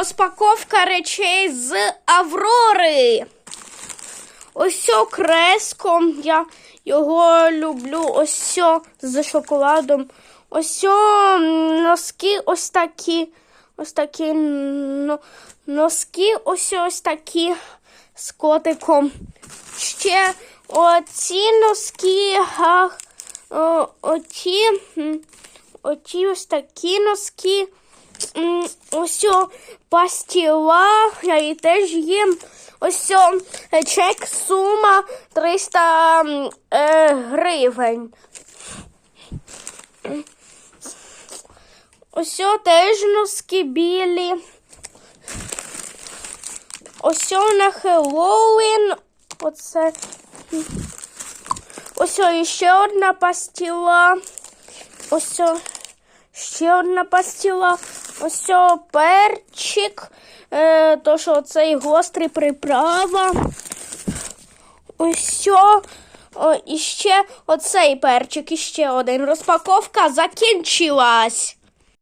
розпаковка речей з Аврори. Ось о креско. Я його люблю. Ось о з шоколадом. Ось о носки ось такі. Ось такі носки, ось ось такі з котиком. Ще оці носки, ах, о, оті, оті ось такі носки. Ось пастіла, я її теж їм. Ось е, чек сума 300 е, гривень. Ось теж носки білі. Ось на Хеллоуін. Оце. Ось о іще одна пастіла. Ось ще одна пастіла. Ось перчик. Е, то, що цей гострий приправа. Ось о, і ще оцей перчик, і ще один. Розпаковка закінчилась.